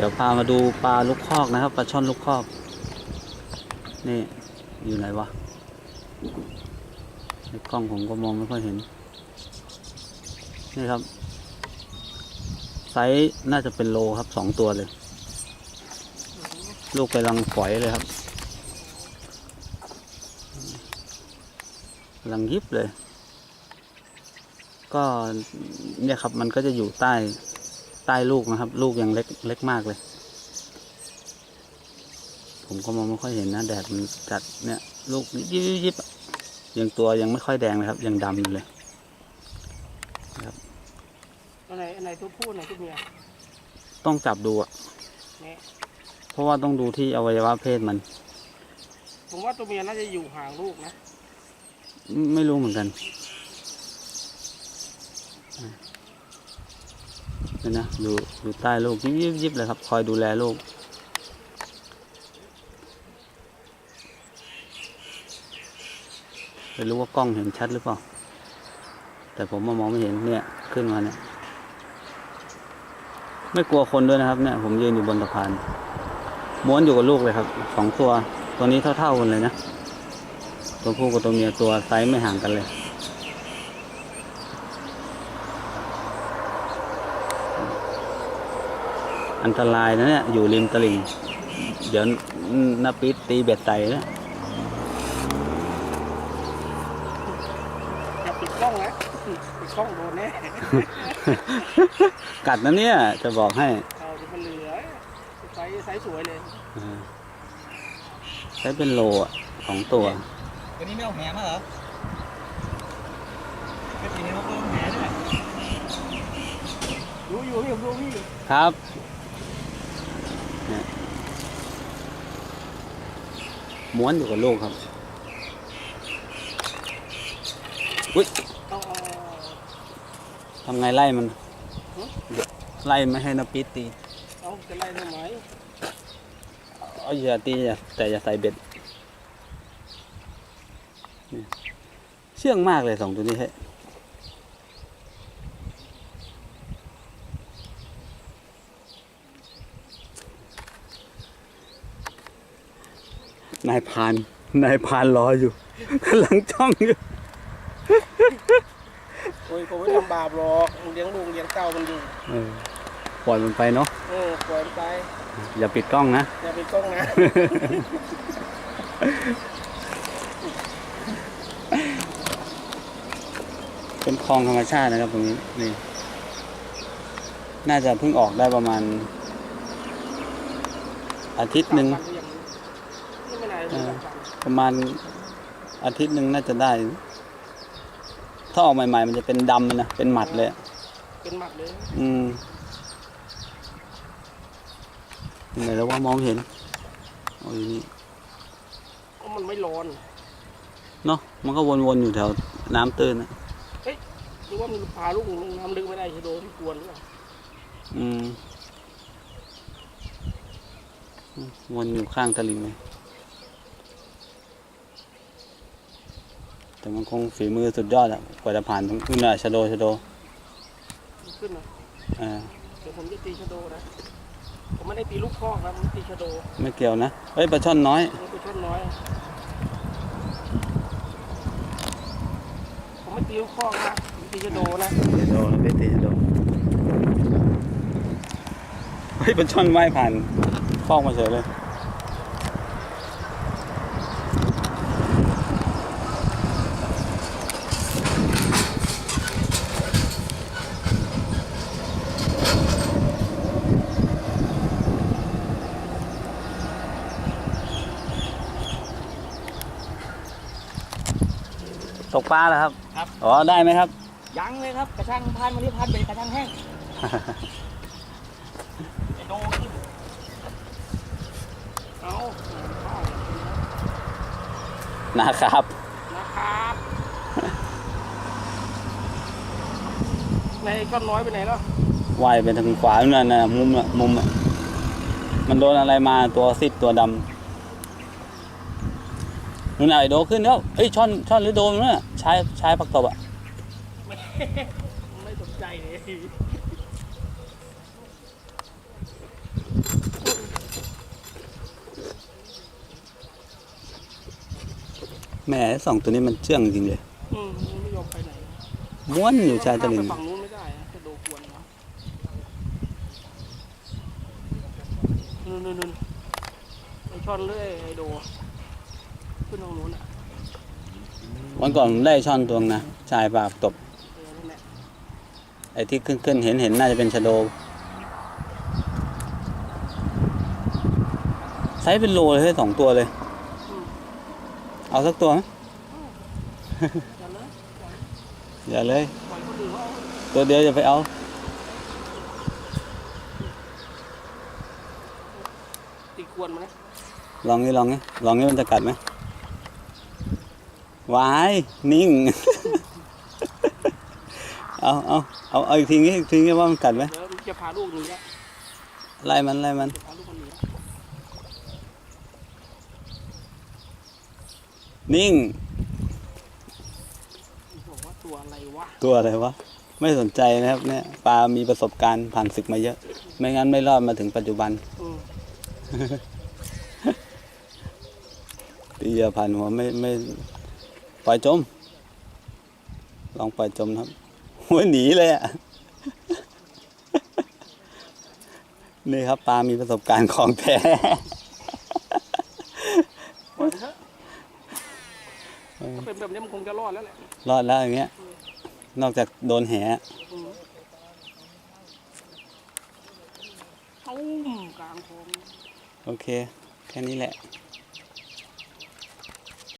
เดี๋ยวพามาดูปลาลูกคอกนะครับปลาช่อนลูกคอก นี่อยู่ไหนวะในกล้องผมก็มองไม่ค่อยเห็น นี่ครับ ไซส์น่าจะเป็นโลครับสองตัวเลย ลูกกำลังฝอยเลยครับกำลังยิบเลย ก็เนี่ยครับมันก็จะอยู่ใต้ ใต้ลูกนะครับ ลูกยังเล็กเล็กมากเลย ผมก็มองไม่ค่อยเห็นนะแดดมันจัดเนี่ยลูกยิบยิบยิบอะยังตัวยังไม่ค่อยแดงเลยครับ ยังดำอยู่เลยอันไหนอันไหนตัวผู้อันไหนตัวเมียต้องจับดูอะเนี่ยเพราะว่าต้องดูที่อวัยวะเพศมัน ผมว่าตัวเมียน่าจะอยู่ห่างลูกนะ ไม่ไม่รู้เหมือนกัน เลยนะอยู่อยู่ใต้ลูกยิบยิบยิบเลยครับ คอยดูแลลูกไม่รู้ว่ากล้องเห็นชัดหรือเปล่า แต่ผมมามองไม่เห็นเนี่ยขึ้นมาเนี่ย ไม่กลัวคนด้วยนะครับเนี่ย ผมยืนอยู่บนสะพานม้วนอยู่กับลูกเลยครับสองตัว ตัวนี้เท่าๆกันเลยนะ ตัวผู้กับตัวเมียตัวไซส์ไม่ห่างกันเลย อันตรายนะเนี่ย อยู่ริมตลิ่ง เดี๋ยวนาปิดตีเบ็ดไตนะอย่าปิดกล้องนะปิดกล้องโดนแน่กัดนะเนี่ย จะบอกให้เอาเดี๋ยวมันเหลือไซส์ไซส์สวยเลยอ่าใช้เป็นโลอะสองตัววันนี้ไม่เอาแหมาเหรอไม่ตีนกก็ต้องแหด้วยรู้อยู่พี่ผมรู้พี่ครับเนี่ย ม้วนอยู่กับลูกครับอุ้ยเอาเอาทำไงไล่มันฮะไล่ไม่ให้นาปิดตีเอาจะไล่ทำไมเอาอย่าตีอย่าแต่อย่าใส่เบ็ดนี่เชื่องมากเลยสองตัวนี้เฮ้ นายพรานนายพรานรออยู่กำลังจ้องอยู่โอ้ยผมไม่ทำบาปหรอกเลี้ยงลูกเลี้ยงเต้ามันอยู่เออปล่อยมันไปเนาะเออปล่อยมันไป อย่าปิดกล้องนะ อย่าปิดกล้องนะเป็นคลองธรรมชาตินะครับตรงนี้นี่ น่าจะเพิ่งออกได้ประมาณ อาทิตย์หนึ่ง สามวันก็ยังนี่ไม่นานเออสามวัน ประมาณอาทิตย์หนึ่งน่าจะได้ ถ้าออกใหม่ ๆ มันจะเป็นดำเลยนะเป็นหมัดเลยอะเป็นหมัดเลย อืมไหนแล้วว่ามองไม่เห็นโอ้ยนี่ก็มันไม่ร้อนเนาะมันก็วนๆอยู่แถวน้ำตื้นนะหรือว่ามันพาลูกลงน้ำลึกไม่ได้ชะโดที่กวนหรือเปล่าอืมวนอยู่ข้างตลิ่งเลย แต่มันคงฝีมือสุดยอดอะกว่าจะผ่านตรงนู้นอะชะโดชะโดมันขึ้นนะอ่าเดี๋ยวผมจะตีชะโดนะ ผมไม่ได้ตีลูกคอกนะผมตีชะโดไม่เกี่ยวนะเฮ้ยปลาช่อนน้อยนี่เป็นช่อนน้อย ผมไม่ตีลูกคอกนะผมตีชะโดนะชะโดนะไม่ตีชะโดเฮ้ยปลาช่อนว่ายผ่านฟอกมาเฉยเลย ตกปลาแล้วครับ ครับ อ๋อ ได้ไหมครับ ยังเลยครับกระชังพันวันนี้พันเป็นกระชังแห้งไอโดขึ้นเอานะครับ นะครับในก้อนน้อยไปไหนแล้วว่ายไปทางขวานั่นน่ะมุมอะมุมอะมันโดนอะไรมาตัวซิดตัวดำ นู่นน่ะไอโดขึ้นแล้วเอ้ยช่อนช่อนหรือโดมนเนน่ะชายชายปักตบอะไม่ไม่สนใจเลยแหมสองตัวนี้มันเชื่องจริงเลยอืมไม่ยอมไปไหนม้วนอยู่ชายตะลิงฝังนู้นไม่ได้นจะโดกวนนะนู่นนู่นไช่อนเรื่อยไอโด ขึ้นตรงนู้นอะวันก่อนผมได้ช่อนตัวนึงนะชายปากตบ เออนั่นแหละไอ้ที่ขึ้นขึ้นเห็นเห็นน่าจะเป็นชะโดไซส์เป็นโลเลยเฮ้ยสองตัวเลย อืมเอาสักตัวไหมอย่าเลยอย่าเลย ปล่อยคนอื่นเขาเอาตัวเดียวจะไปเอา ติดกวนมานะลองนี่ลองนี่ลองนี่มันจะกัดไหม วายนิ่ง เอาเอาเอาเอาอีกทีนี้อีกทีนี้ว่ามันกัดไหมเดี๋ยวมันจะพาลูกหนีแล้วไล่มันไล่มัน จะพาลูกมันหนีแล้วนิ่ง บอกว่าตัวอะไรวะตัวอะไรวะ ไม่สนใจนะครับเนี่ยปลามีประสบการณ์ผ่านศึกมาเยอะ ไม่งั้นไม่รอดมาถึงปัจจุบันอืมตีเหยื่อผ่านหัวไม่ไม่ป ล่อยจม ลองปล่อยจมนะครับหัวหนีเลยอะ นี่ครับปลามีประสบการณ์ของแท้ปล่อยมันเถอะถ้าเป็นแบบนี้มันคงจะรอดแล้วแหละ รอดแล้วอย่างเงี้ย นอกจากโดนแหอืมตุ้มกลางคลองโอเค แค่นี้แหละอ